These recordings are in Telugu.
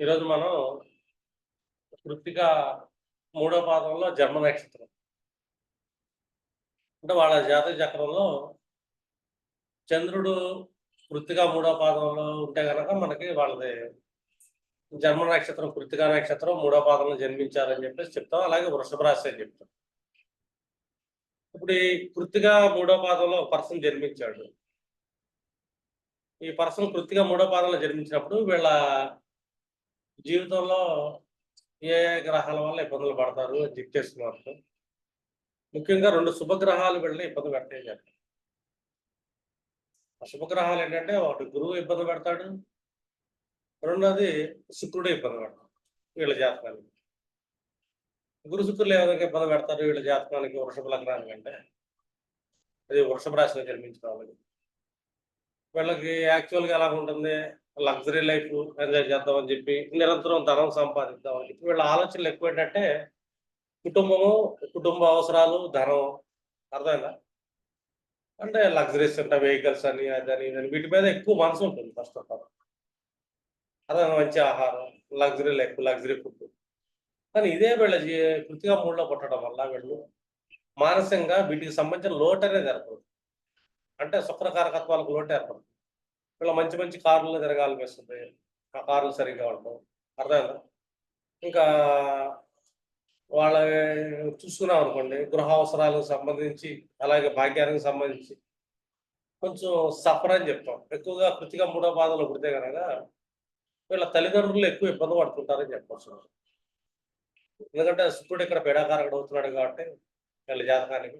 ఈరోజు మనం కృత్తిక మూడో పాదంలో జన్మ నక్షత్రం. అంటే వాళ్ళ జాతక చక్రంలో చంద్రుడు కృత్తిక మూడో పాదంలో ఉంటే కనుక మనకి వాళ్ళది జన్మ నక్షత్రం కృత్తికా నక్షత్రం మూడో పాదంలో జన్మించారని చెప్పేసి చెప్తాం. అలాగే వృషభ రాశి అని చెప్తాం. ఇప్పుడు ఈ కృత్తిక మూడో పాదంలో పర్సన్ జన్మించాడు. ఈ పర్సన్ కృతిగా మూడో పాదంలో జన్మించినప్పుడు వీళ్ళ జీవితంలో ఏ గ్రహాల వల్ల ఇబ్బందులు పడతారు అని చెప్తేస్తున్నారు ముఖ్యంగా రెండు శుభగ్రహాలు వీళ్ళని ఇబ్బంది పెడతాయి చెప్పారు ఆ శుభగ్రహాలు ఏంటంటే ఒకటి గురువు ఇబ్బంది పెడతాడు రెండోది శుక్రుడే ఇబ్బంది పెడతాడు వీళ్ళ జాతకానికి. గురు శుక్రులు ఏ విధంగా ఇబ్బంది పెడతారు వీళ్ళ జాతకానికి వృషభ లగ్నానికి అంటే? అది వృషభ రాశిలో జన్మించిన వాళ్ళకి. వీళ్ళకి యాక్చువల్గా ఎలా ఉంటుంది? లగ్జరీ లైఫ్ ఎంజాయ్ చేద్దామని చెప్పి నిరంతరం ధనం సంపాదిద్దామని చెప్పి వీళ్ళ ఆలోచనలు ఎక్కువ ఏంటంటే కుటుంబము కుటుంబ అవసరాలు ధనం. అర్థమైందా? అంటే లగ్జరీస్ అంటే వెహికల్స్ అని అదని ఇదని వీటి మీద ఎక్కువ మనసు ఉంటుంది ఫస్ట్ ఆఫ్ ఆల్ అదే మంచి ఆహారం లగ్జరీ లైఫ్ లగ్జరీ ఫుడ్ కానీ ఇదే వీళ్ళ కృతిగా మూడులో పుట్టడం వల్ల వీళ్ళు మానసికంగా వీటికి సంబంధించిన లోటు అనేది ఏర్పడుతుంది. అంటే శుక్రకారకత్వాలకు లోటు ఏర్పడుతుంది వీళ్ళ మంచి మంచి కార్లు తిరగాలనిపిస్తుంది ఆ కార్లు సరిగ్గా ఉండవు. అర్థమైందా? ఇంకా వాళ్ళ చూసుకున్నాం అనుకోండి గృహ అవసరాలకు సంబంధించి అలాగే భాగ్యానికి సంబంధించి కొంచెం సఫర్ అని చెప్తాం. ఎక్కువగా కృతిగా మూడో పాదంలో పుడితే కనుక వీళ్ళ తల్లిదండ్రులు ఎక్కువ ఇబ్బంది పడుతుంటారని చెప్పవచ్చు ఎందుకంటే శుక్రుడు ఇక్కడ పీడాకారకుడు అవుతున్నాడు కాబట్టి వీళ్ళ జాతకానికి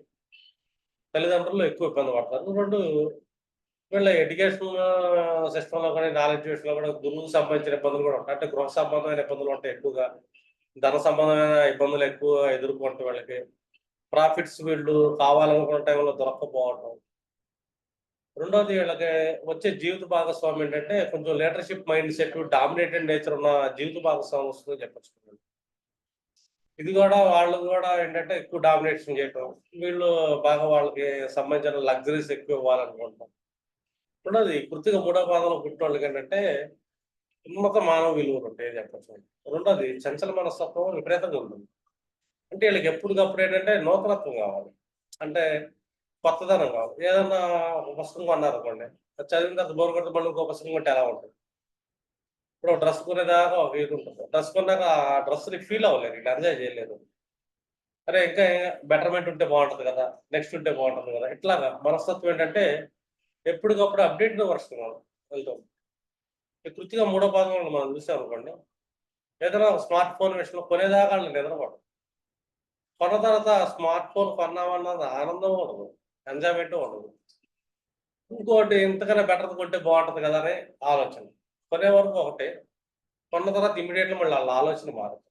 తల్లిదండ్రులు ఎక్కువ ఇబ్బంది పడతారు. రెండు వీళ్ళ ఎడ్యుకేషన్ సిస్టంలో కానీ నాలెడ్జ్ విషయంలో కూడా గురువుకు సంబంధించిన ఇబ్బందులు కూడా ఉంటాయి. అంటే గృహ సంబంధమైన ఇబ్బందులు ఉంటాయి ఎక్కువగా. ధన సంబంధమైన ఇబ్బందులు ఎక్కువ ఎదుర్కొంటాయి వాళ్ళకి ప్రాఫిట్స్ వీళ్ళు కావాలనుకున్న టైంలో దొరకకపోవటం. రెండోది వీళ్ళకి వచ్చే జీవిత భాగస్వామి ఏంటంటే కొంచెం leadership mindset dominated nature ఉన్న జీవిత భాగస్వామి వస్తుందని చెప్పచ్చు. ఇది కూడా వాళ్ళు కూడా ఏంటంటే ఎక్కువ డామినేషన్ చేయటం. వీళ్ళు బాగా వాళ్ళకి సంబంధించిన లగ్జరీస్ ఎక్కువ ఇవ్వాలనుకుంటాం. ఇప్పుడు అది పూర్తిగా మూడో పాదంలో పుట్టిన వాళ్ళకి ఏంటంటే ఉన్నత మానవ విలువలు ఉంటాయి చెప్పచ్చు. రెండోది చంచల మనస్తత్వం విపరీతంగా ఉంటుంది. అంటే వీళ్ళకి ఎప్పటికప్పుడు ఏంటంటే నూతనత్వం కావాలి. అంటే కొత్తదనం కావాలి. ఏదన్నా ఒక పుస్తకం కొన్నారు అది చదివిన తర్వాత బోర్ కొడితే మళ్ళీ ఇంకో పుస్తకం కొంటే ఎలా ఉంటుంది? ఇప్పుడు డ్రెస్ కొనేదాకా ఒక ఇది ఉంటుంది. డ్రెస్ కొన్నాక ఆ డ్రెస్ని ఫీల్ అవ్వలేదు ఇట్లా ఎంజాయ్ చేయలేదు. అరే ఇంకా బెటర్మెంట్ ఉంటే బాగుంటుంది కదా నెక్స్ట్ ఉంటే బాగుంటుంది కదా. ఇట్లాగా మనస్తత్వం ఏంటంటే ఎప్పటికప్పుడు అప్డేట్ వర్షం వెళ్తాం. ఈ కృతిగా మూడో భాగంలో మనం చూసాం అనుకోండి ఏదైనా స్మార్ట్ ఫోన్ విషయంలో కొనేదాకా వాళ్ళు కొన్న తర్వాత స్మార్ట్ ఫోన్ కొన్నామన్నది ఆనందం ఉండదు ఎంజాయ్మెంట్ ఉండదు. ఇంకోటి ఇంతకన్నా బెటర్ కొంటే బాగుంటుంది కదా అని ఆలోచన. కొనే వరకు ఒకటే. కొన్న తర్వాత ఇమీడియట్లీ మళ్ళీ వాళ్ళ ఆలోచన మారుతుంది.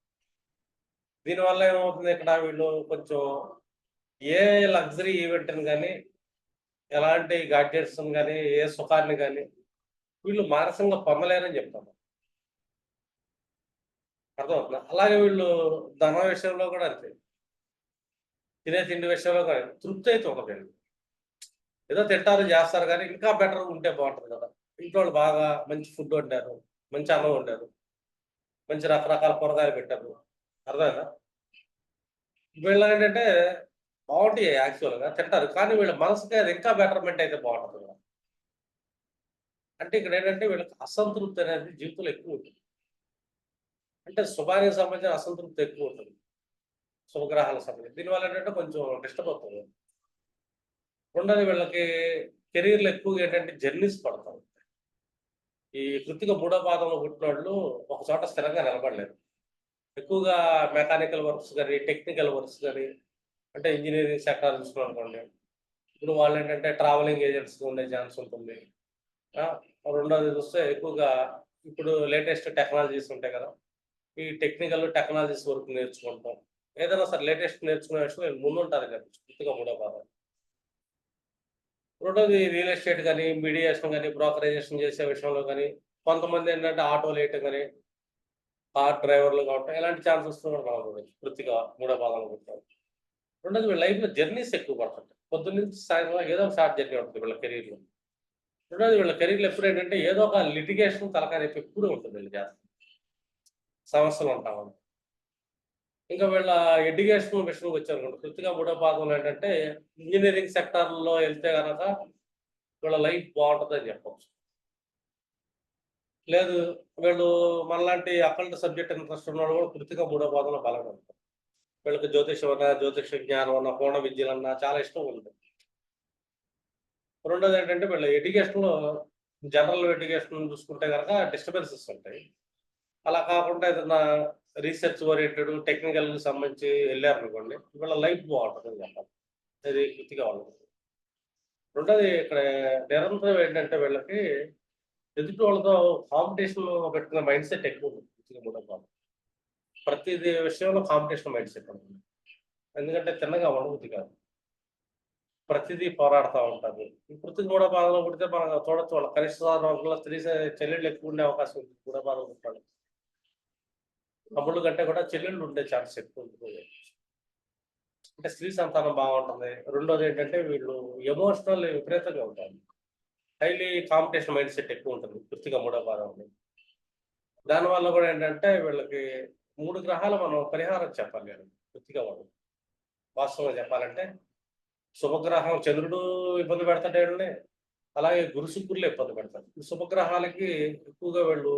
దీనివల్ల ఏమవుతుంది ఇక్కడ వీళ్ళు కొంచెం ఏ లగ్జరీ ఈవెంట్ని కానీ ఎలాంటి గాడ్జెట్స్ని కానీ ఏ సుఖాన్ని కానీ వీళ్ళు మానసికంగా పొందలేరని చెప్తాను అర్థమవుతుందా? అలాగే వీళ్ళు ధన విషయంలో కూడా అంతే. తినే తిండి విషయంలో కానీ తృప్తి అయితే ఉండదు ఏదో తింటారు చేస్తారు కానీ ఇంకా బెటర్ ఉంటే బాగుంటుంది కదా. ఇంట్లో వాళ్ళు బాగా మంచి ఫుడ్ వండారు మంచి అన్నం వండారు మంచి రకరకాల కూరగాయలు పెట్టారు. అర్థమైనా వీళ్ళు ఏంటంటే బాగుంటాయి యాక్చువల్గా తింటారు. కానీ వీళ్ళ మనసుకి అది ఇంకా బెటర్మెంట్ అయితే బాగుంటుంది అంటే ఇక్కడ ఏంటంటే వీళ్ళకి అసంతృప్తి అనేది జీవితంలో ఎక్కువ ఉంటుంది. అంటే శుభానికి సంబంధించిన అసంతృప్తి ఎక్కువ ఉంటుంది. శుభగ్రహాలకు సంబంధించి. దీనివల్ల ఏంటంటే కొంచెం డిస్టర్బ్ అవుతుంది రెండోది వీళ్ళకి కెరీర్లో ఎక్కువగా ఏంటంటే జర్నీస్ పడతారు. ఈ కృతిక మూడో పాదంలో పుట్టినోళ్ళు ఒక చోట స్థిరంగా నిలబడలేదు ఎక్కువగా మెకానికల్ వర్క్స్ కానీ టెక్నికల్ వర్క్స్ కానీ అంటే ఇంజనీరింగ్ సెక్టర్ చూసుకున్నాం అనుకోండి ఇప్పుడు వాళ్ళు ఏంటంటే ట్రావెలింగ్ ఏజెంట్స్ ఉండే ఛాన్స్ ఉంటుంది. రెండోది చూస్తే ఎక్కువగా ఇప్పుడు లేటెస్ట్ టెక్నాలజీస్ ఉంటాయి కదా. ఈ టెక్నికల్ టెక్నాలజీస్ వరకు నేర్చుకుంటాం. ఏదైనా సరే లేటెస్ట్ నేర్చుకునే విషయం ముందుంటారు కదా కృతిక మూడో పాదం రెండోది రియల్ ఎస్టేట్ కానీ మీడియేషన్ కానీ బ్రోకరైజేషన్ చేసే విషయంలో కానీ కొంతమంది ఏంటంటే ఆటోలు వేయటం కానీ కార్ డ్రైవర్లు కావటం ఇలాంటి ఛాన్సెస్ కూడా మనం చూడవచ్చు వృత్తిగా మూడో భాగంలో కూర్చోవచ్చు రెండోది వీళ్ళ లైఫ్లో జర్నీస్ ఎక్కువ పడుతుంటాయి. పొద్దున్న నుంచి సాయంత్రం ఏదో ఒక షార్ట్ జర్నీ ఉంటుంది వీళ్ళ కెరీర్లో రెండోది వీళ్ళ కెరీర్లు ఎప్పుడు ఏంటంటే ఏదో ఒక లిటిగేషన్ తలకాయ ఎప్పుడు ఉంటుంది వీళ్ళ జాతర సమస్యలు ఉంటామని ఇంకా వీళ్ళ ఎడ్యుకేషన్ విషయంకి వచ్చారు కృతిగా మూడో పాదంలో ఏంటంటే ఇంజనీరింగ్ సెక్టార్లో వెళ్తే కనుక వీళ్ళ లైఫ్ బాగుంటుందని చెప్పవచ్చు లేదు వీళ్ళు మనలాంటి అకల్ట్ సబ్జెక్ట్ ఇంట్రెస్ట్ ఉన్నవాళ్ళు కూడా కృతిగా మూడో పాదంలో బలంగా ఉంటారు వీళ్ళకి జ్యోతిషం అన్నా జ్యోతిష జ్ఞానం అన్న కోణ విద్యలన్నా చాలా ఇష్టం ఉంది. రెండోది ఏంటంటే వీళ్ళ ఎడ్యుకేషన్లో జనరల్ ఎడ్యుకేషన్ చూసుకుంటే కనుక డిస్టర్బెన్సెస్ ఉంటాయి. అలా కాకుండా ఏదైనా రీసెర్చ్ ఓరియంటెడ్ టెక్నికల్కి సంబంధించి వెళ్ళారు ఇవాళ లైఫ్ బాగుంటుంది చెప్పాలి అది కృతిగా వాళ్ళు రెండోది ఇక్కడ నిరంతరం ఏంటంటే వీళ్ళకి ఎదుటి వాళ్ళతో కాంపిటీషన్ పెట్టిన మైండ్ సెట్ ఎక్కువ ఉంది కృతిక ప్రతి విషయంలో కాంపిటీషన్ మైండ్ సెట్ ఉంటుంది. ఎందుకంటే తిన్నగా అనుభూతి కాదు. ప్రతిదీ పోరాడుతూ ఉంటారు. ఈ కృతి మూడో పాదంలో పుడితే మనం చూడొచ్చు వాళ్ళ కనిష్ట సాధారణ స్త్రీ చెల్లెళ్ళు ఎక్కువ ఉండే అవకాశం ఉంది మూడో ఉంటాడు తమ్ముళ్ళు కంటే కూడా చెల్లెళ్ళు ఉండే ఛాన్స్ ఎక్కువ ఉంటుంది అంటే స్త్రీ సంతానం బాగుంటుంది. రెండోది ఏంటంటే వీళ్ళు ఎమోషనల్ విపరీతంగా ఉంటారు హైలీ కాంపిటీషన్ మైండ్ సెట్ ఎక్కువ ఉంటుంది. పూర్తిగా మూడో పాదం దానివల్ల కూడా ఏంటంటే వీళ్ళకి మూడు గ్రహాలు మనం పరిహారం చెప్పాలి నేను పూర్తిగా వాళ్ళు వాస్తవంగా చెప్పాలంటే శుభగ్రహం చంద్రుడు ఇబ్బంది పెడతాడే అలాగే గురు శుక్రులు ఇబ్బంది పెడతారు. శుభగ్రహాలకి ఎక్కువగా వీళ్ళు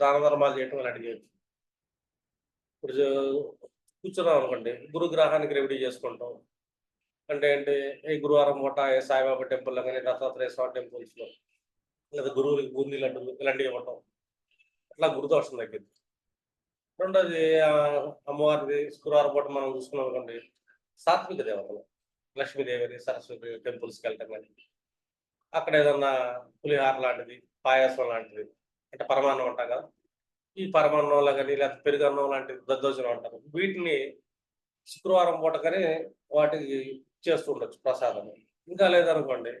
దాన ధర్మాలు చేయటం అలాంటివి చేయొచ్చు. ఇప్పుడు కూర్చున్నాం అనుకోండి. గురు గ్రహానికి రెమెడీ చేసుకుంటాం. అంటే ఏంటి? ఈ గురువారం పూట ఏ సాయిబాబా టెంపుల్లో కానీ దత్తాత్రేయ స్వామి టెంపుల్స్లో లేదా గురువులకి బూందీ లడ్డు ఇలాంటివి ఇవ్వటం. అట్లా గురుదోషం తగ్గింది రెండోది అమ్మవారిది శుక్రవారం పూట మనం చూసుకున్నాం అనుకోండి. సాత్విక దేవతలు. లక్ష్మీదేవిని సరస్వతి టెంపుల్స్కి వెళ్ళటం కానీ అక్కడ ఏదన్నా పులిహార లాంటిది పాయాసం లాంటిది. అంటే పరమాన్నం అంటాం కదా. ఈ పరమాన్నంలో కానీ లేకపోతే పెరుగన్నం లాంటి దద్దోజనం అంటారు. వీటిని శుక్రవారం పూట కానీ వాటికి చేస్తూ ఉండొచ్చు ప్రసాదం ఇంకా లేదనుకోండి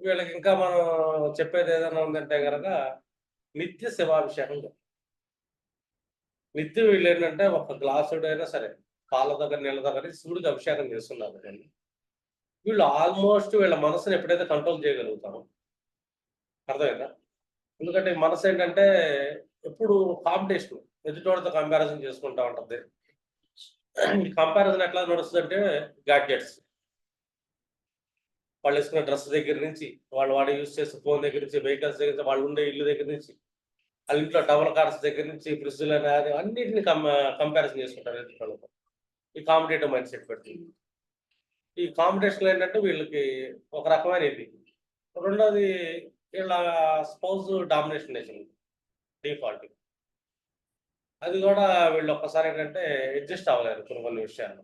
వీళ్ళకి ఇంకా మనం చెప్పేది ఏదైనా ఉందంటే కనుక నిత్య శివాభిషేకం నిత్యం వీళ్ళు ఏంటంటే ఒక గ్లాసుడైనా అయినా సరే కాళ్ళ దగ్గర నీళ్ళ దగ్గర శివుడికి అభిషేకం చేస్తున్నారు కానీ వీళ్ళు ఆల్మోస్ట్ వీళ్ళ మనసుని ఎప్పుడైతే కంట్రోల్ చేయగలుగుతారు అర్థమైందా? ఎందుకంటే మనసు ఏంటంటే ఎప్పుడు కాంపిటీషన్ ఎదుటోడితో కంపారిజన్ చేసుకుంటా ఉంటుంది. ఈ కంపారిజన్ ఎట్లా నడుస్తుందంటే గ్యాడ్జెట్స్ వాళ్ళు వేసుకున్న డ్రెస్ దగ్గర నుంచి వాళ్ళు వాడు యూజ్ చేసే ఫోన్ దగ్గర నుంచి వెహికల్స్ దగ్గర నుంచి వాళ్ళు ఉండే ఇల్లు దగ్గర నుంచి వాళ్ళ ఇంట్లో డబల్ కార్స్ దగ్గర నుంచి ఫ్రిడ్జ్లు అనేది అన్నింటిని కంపారిజన్ చేసుకుంటారు ఎదుటి ఈ కాంపిటేటివ్ మైండ్ సెట్ పెడుతుంది ఈ కాంపిటీషన్ ఏంటంటే వీళ్ళకి ఒక రకమైన ఇది రెండోది వీళ్ళ స్పౌజ్ డామినేషన్ నేషన్ డిఫాల్ట్ అది కూడా వీళ్ళు ఒక్కసారి ఏంటంటే అడ్జస్ట్ అవ్వలేరు కొన్ని కొన్ని విషయాలు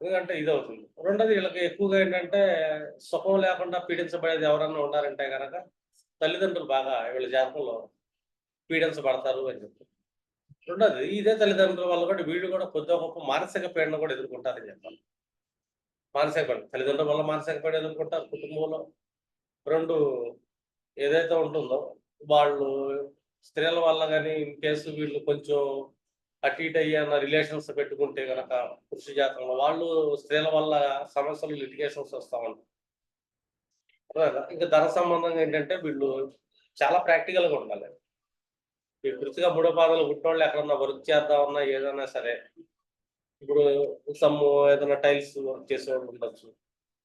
ఎందుకంటే ఇది అవుతుంది. రెండోది వీళ్ళకి ఎక్కువగా ఏంటంటే సుఖం లేకుండా పీడించబడేది ఎవరన్నా ఉన్నారంటే కనుక తల్లిదండ్రులు బాగా వీళ్ళ జాతకంలో పీడించబడతారు అని చెప్పి రెండోది ఇదే తల్లిదండ్రుల వల్ల కూడా వీళ్ళు కూడా కొద్దిగా గొప్ప మానసిక పీడన కూడా ఎదుర్కొంటారని చెప్పాలి. మానసిక పీడన తల్లిదండ్రుల వల్ల మానసిక పీడన ఎదుర్కొంటారు కుటుంబంలో. రెండు ఏదైతే ఉంటుందో వాళ్ళు స్త్రీల వల్ల కానీ ఇన్ కేసు వీళ్ళు కొంచెం అటు ఇటు అయ్యన్న రిలేషన్స్ పెట్టుకుంటే గనక పురుష జాతంలో వాళ్ళు స్త్రీల వల్ల సమస్యలు లిటిగేషన్స్ వస్తా ఉంటాయి. ఇంకా ధన సంబంధంగా ఏంటంటే వీళ్ళు చాలా ప్రాక్టికల్గా ఉండాలి. ఈ కృతిగా మూడో పాదాలు పుట్టోళ్ళు ఎక్కడన్నా వర్క్ చేద్దామన్నా ఏదైనా సరే ఇప్పుడు సమ్ ఏదైనా టైల్స్ వర్క్ చేసే వాళ్ళు ఉండొచ్చు.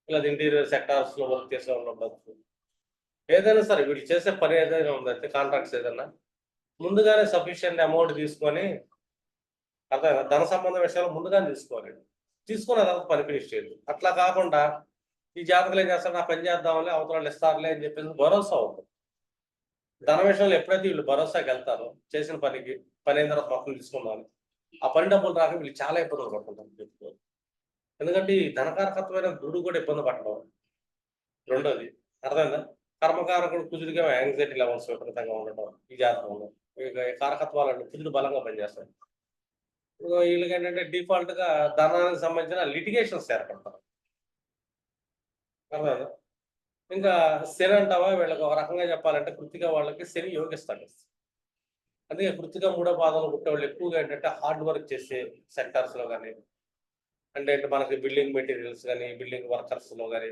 లేదా ఇంటీరియర్ సెక్టార్స్లో వర్క్ చేసే వాళ్ళు ఉండొచ్చు. ఏదైనా సరే వీళ్ళు చేసే పని ఏదైనా ఉందంటే కాంట్రాక్ట్స్ ఏదైనా? ముందుగానే సఫిషియెంట్ అమౌంట్ తీసుకొని అర్థం ధన సంబంధం విషయాలు ముందుగానే తీసుకోవాలి. తీసుకున్న తర్వాత పని ఫినిష్ చేయదు అట్లా కాకుండా ఈ జాతకలు ఏం చేస్తారు? నా పని చేద్దాంలే అవతల ఇస్తారులే అని చెప్పేసి భరోసా అవుతుంది ధన విషయంలో ఎప్పుడైతే వీళ్ళు భరోసాకి వెళ్తారో చేసిన పనికి పని అయిన తర్వాత మొత్తం తీసుకున్నాను ఆ పని డబ్బులు రాక వీళ్ళు చాలా ఇబ్బందులు పడుతుంటారు చెప్పుకోవాలి. ఎందుకంటే ఈ ధనకారకత్వమైన గురుడు కూడా ఇబ్బంది పడడం రెండోది అర్థమైందా? కర్మకారకుడు కుజుడిగా యాంగ్జైటీ లెవెల్స్ విపరీతంగా ఉండటం ఈ జాతకంలో. కారకత్వాలు ఈ కుజుడు బలంగా పనిచేస్తాడు. ఇప్పుడు వీళ్ళకి ఏంటంటే డిఫాల్ట్గా ధనానికి సంబంధించిన లిటిగేషన్స్ ఏర్పడతారు అర్థమైందా? ఇంకా శని అంటావా? వీళ్ళకి ఒక రకంగా చెప్పాలంటే కృతిగా వాళ్ళకి శని యోగిస్తాడు. అందుకే కృతిగా మూడో పాదంలో పుట్టేవాళ్ళు ఎక్కువగా ఏంటంటే హార్డ్ వర్క్ చేసే సెక్టార్స్లో కానీ అంటే మనకి బిల్డింగ్ మెటీరియల్స్ కానీ బిల్డింగ్ వర్కర్స్లో కానీ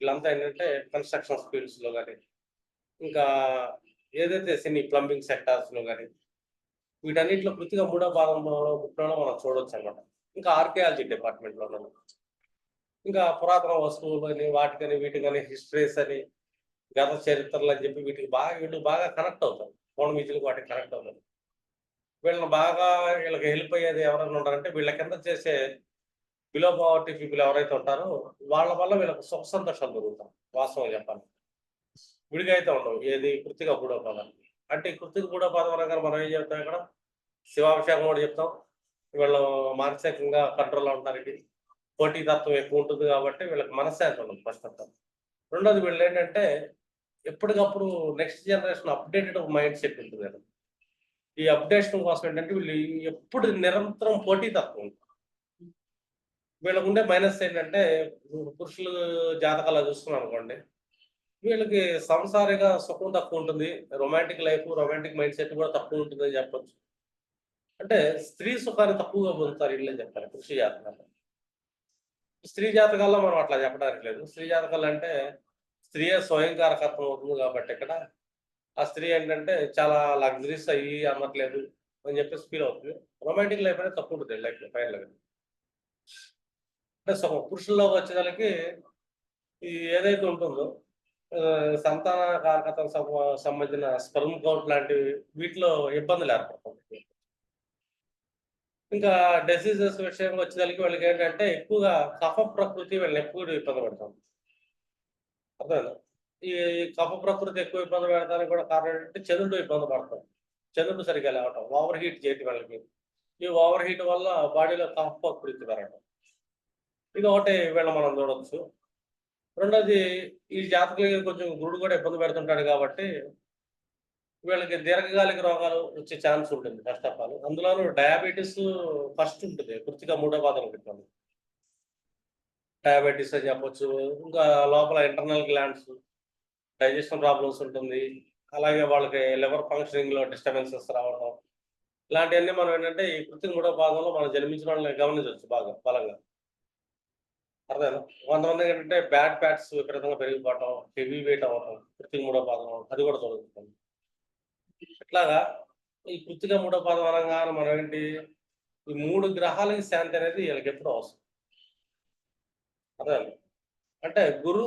వీళ్ళంతా ఏంటంటే కన్స్ట్రక్షన్ ఫీల్డ్స్లో కానీ ఇంకా ఏదైతే సినీ ప్లంబింగ్ సెక్టార్స్లో కానీ వీటన్నిటిలో కృతిగా మూడో భాగంలో బుక్లో మనం చూడొచ్చు అనమాట ఇంకా ఆర్కియాలజీ డిపార్ట్మెంట్లో ఇంకా పురాతన వస్తువులు అని వాటికని వీటికని హిస్టరీస్ అని గత చరిత్రలు అని చెప్పి వీటికి బాగా వీళ్ళు బాగా కనెక్ట్ అవుతారు. ఫోన్ మీచులకు వాటికి కనెక్ట్ అవుతారు. వీళ్ళని బాగా వీళ్ళకి హెల్ప్ అయ్యేది ఎవరైనా ఉండాలంటే వీళ్ళ కింద చేసే బిలో పవర్టీ పీపుల్ ఎవరైతే ఉంటారో వాళ్ళ వల్ల వీళ్ళకి సుఖ సంతోషాలు దొరుకుతాం వాస్తవం చెప్పాలి విడిగా అయితే ఉండవు. ఏది? కృతిక మూడో అంటే కృతిక మూడో అనగా మనం ఏం చెప్తాం ఇక్కడ? శివాభిషేకం కూడా చెప్తాం. వీళ్ళు మానసికంగా కంట్రోల్లో ఉంటారు పోటీ తత్వం ఎక్కువ ఉంటుంది కాబట్టి వీళ్ళకి మనశ్శాంతి ఉండదు ఫస్ట్ ఆఫ్ రెండోది వీళ్ళు ఏంటంటే ఎప్పటికప్పుడు next generation updated mindset ఉంటుంది ఈ అప్డేషన్ కోసం ఏంటంటే వీళ్ళు ఎప్పుడు నిరంతరం పోటీ తత్వం ఉంటుంది. వీళ్ళకు ఉండే మైనస్ ఏంటంటే పురుషులు జాతకాలు చూసుకున్నాం అనుకోండి. వీళ్ళకి సంసారిగా సుఖం తక్కువ ఉంటుంది. Romantic life romantic mindset కూడా తక్కువ ఉంటుంది అని అంటే స్త్రీ సుఖాన్ని తక్కువగా పొందుతారు వీళ్ళని చెప్పాలి పురుష జాతకాలు స్త్రీ జాతకాల్లో మనం అట్లా చెప్పడానికి లేదు. స్త్రీ జాతకాలు అంటే స్త్రీయే స్వయం కారకత్వం అవుతుంది కాబట్టి ఇక్కడ. ఆ స్త్రీ ఏంటంటే చాలా లగ్జరీస్ అయ్యి అమ్మట్లేదు అని చెప్పేసి ఫీల్ అవుతుంది. రొమాంటిక్ లైఫ్ అనేది తక్కువ ఉంటుంది లైఫ్ ఫైనల్ సుఖం పురుషుల్లోకి వచ్చేదానికి ఈ ఏదైతే ఉంటుందో సంతాన కారకత్వం సంబంధించిన స్పర్మ్ కౌంట్ లాంటివి వీటిలో ఇబ్బందులు ఏర్పడుతుంది ఇంకా డిసీజెస్ విషయంగా వచ్చేదానికి వాళ్ళకి ఏంటంటే ఎక్కువగా కఫ ప్రకృతి వీళ్ళని ఎక్కువ ఇబ్బంది పెడుతుంది అర్థమైందా? ఈ కఫ ప్రకృతి ఎక్కువ ఇబ్బంది పెడతానికి కూడా కారణం ఏంటంటే చంద్రుడు ఇబ్బంది పడతాం. చంద్రుడు సరిగ్గా లేవటం ఓవర్ హీట్ చేయటం వాళ్ళకి. ఈ ఓవర్ హీట్ వల్ల బాడీలో కఫ ప్రకృతి పెరగటం. ఇది ఒకటి వీళ్ళ మనం చూడొచ్చు. రెండోది ఈ జాతకులకి కొంచెం గురుడు కూడా ఇబ్బంది పెడుతుంటాడు కాబట్టి వీళ్ళకి దీర్ఘకాలిక రోగాలు వచ్చే ఛాన్స్ ఉంటుంది ఫస్ట్ ఆఫ్ ఆల్. అందులోనూ డయాబెటీస్ ఫస్ట్ ఉంటుంది పూర్తిగా మూడో బాధలు ఉంటుంది డయాబెటీస్ అని చెప్పొచ్చు ఇంకా లోపల ఇంటర్నల్ గ్లాండ్స్ డైజెషన్ ప్రాబ్లమ్స్ ఉంటుంది. అలాగే వాళ్ళకి లివర్ ఫంక్షనింగ్లో డిస్టర్బెన్సెస్ రావడం. ఇలాంటివన్నీ మనం ఏంటంటే ఈ కృత్రిమ మూడో భాగంలో మనం జన్మించిన వాళ్ళని గమనించవచ్చు బాగా బలంగా. అర్థమైనా కొంతమంది ఏంటంటే బ్యాడ్ ఫ్యాట్స్ విపరీతంగా పెరిగిపోవటం హెవీ వెయిట్ అవ్వటం కృత్రిమ మూడో పాదం అది కూడా జరుగుతుంది. ఇట్లాగా ఈ కృతిక మూడో పాదం అనగానే మనం ఏంటి? ఈ మూడు గ్రహాలకి శాంతి అనేది వీళ్ళకి ఎప్పుడు అవసరం. అదే అంటే గురు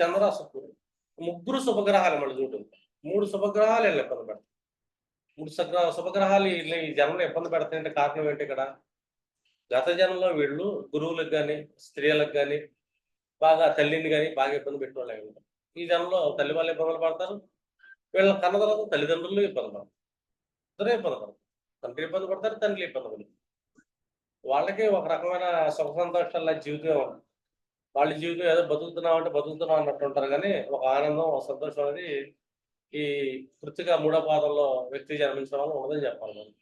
చంద్ర శుక్రుడు. ముగ్గురు శుభగ్రహాలు మళ్ళీ చూడండి మూడు శుభగ్రహాలు వీళ్ళు ఇబ్బంది పెడతాయి. మూడు శుభగ్రహాలు వీళ్ళని ఈ జన్మలో ఇబ్బంది పెడతాయంటే కారణం ఏంటి ఇక్కడ? గత జన్మలో వీళ్ళు గురువులకు కానీ స్త్రీలకు కానీ బాగా తల్లిని కానీ బాగా ఇబ్బంది పెట్టిన అయి ఉంటారు ఈ జన్మలో తల్లి వాళ్ళు ఇబ్బందులు పడతారు వీళ్ళ కన్న తర్వాత తల్లిదండ్రులు ఇబ్బంది పడతారు. ఇద్దరే ఇబ్బంది పడతారు. తండ్రి ఇబ్బంది పడతారు తండ్రి ఇబ్బంది పడతారు. వాళ్ళకి ఒక రకమైన సుఖ సంతోషాల జీవితం వాళ్ళ జీవితం ఏదో బతుకుతున్నాం అంటే బతుకుతున్నాం అన్నట్టు ఉంటారు కానీ ఒక ఆనందం ఒక సంతోషం అనేది ఈ కృతిగా మూడో పాదంలో వ్యక్తి జన్మించడం వల్ల ఉండదని చెప్పాలి మనం.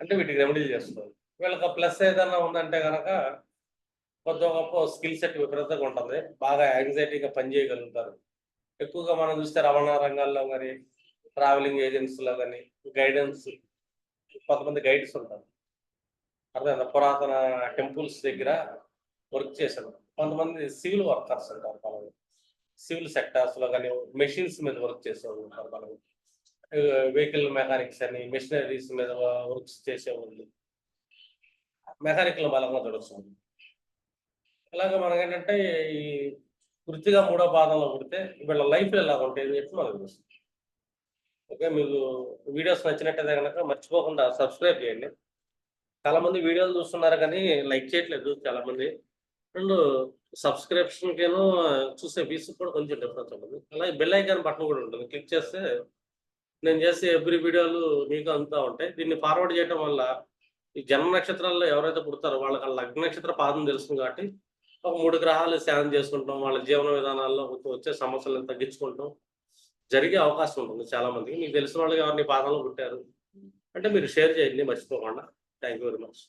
అంటే వీటికి రెమెడీ చేస్తుంది వీళ్ళకి ప్లస్ ఏదైనా ఉందంటే కనుక కొద్ది గొప్ప స్కిల్ సెట్ విపరీతంగా ఉంటుంది. బాగా యాంగ్జైటీగా పనిచేయగలుగుతారు ఎక్కువగా మనం చూస్తే రవాణా రంగాల్లో కానీ ట్రావెలింగ్ ఏజెన్సీలో కానీ గైడెన్స్ కొంతమంది గైడ్స్ ఉంటారు. అర్థమైందా? పురాతన టెంపుల్స్ దగ్గర వర్క్ చేశారు కొంతమంది సివిల్ వర్కర్స్ ఉంటారు. వాళ్ళని సివిల్ సెక్టార్స్లో కానీ మెషిన్స్ మీద వర్క్ చేసేవాళ్ళు ఉంటారు. వాళ్ళని వెహికల్ మెకానిక్స్ అని మిషనరీస్ మీద వర్క్స్ చేసేవాళ్ళు మెకానికల్ బలంగా దొరుకుతుంది ఇలాగ మనకి ఏంటంటే ఈ వృత్తిగా మూడో పాదంలో పుడితే వీళ్ళ లైఫ్ ఎలా ఉంటుంది చెప్పి మనకు తెలుస్తుంది ఓకే మీకు వీడియోస్ నచ్చినట్టయితే కనుక మర్చిపోకుండా సబ్స్క్రైబ్ చేయండి. చాలా మంది వీడియోలు చూస్తున్నారు కానీ లైక్ చేయట్లేదు చాలా మంది. రెండు సబ్స్క్రిప్షన్కేను చూసే వ్యూస్ కూడా కొంచెం డిఫరెన్స్ ఉంటుంది. అలాగే బెల్ ఐకాన్ బటన్ కూడా ఉంటుంది. క్లిక్ చేస్తే నేను చేసే ఎవ్రీ వీడియోలు మీకు అంతా ఉంటాయి. దీన్ని ఫార్వర్డ్ చేయడం వల్ల ఈ జన్మ నక్షత్రాల్లో ఎవరైతే పుడతారో వాళ్ళకి లగ్న నక్షత్ర పాదం తెలుస్తుంది కాబట్టి ఒక మూడు గ్రహాలు స్నానం చేసుకుంటాం. వాళ్ళ జీవన విధానాల్లో వచ్చే సమస్యలను తగ్గించుకుంటాం. జరిగే అవకాశం ఉంటుంది చాలా మందికి. మీకు తెలిసిన వాళ్ళకి ఎవరిని పాదంలో పుట్టారు? అంటే మీరు షేర్ చేయండి మర్చిపోకుండా. Thank you very much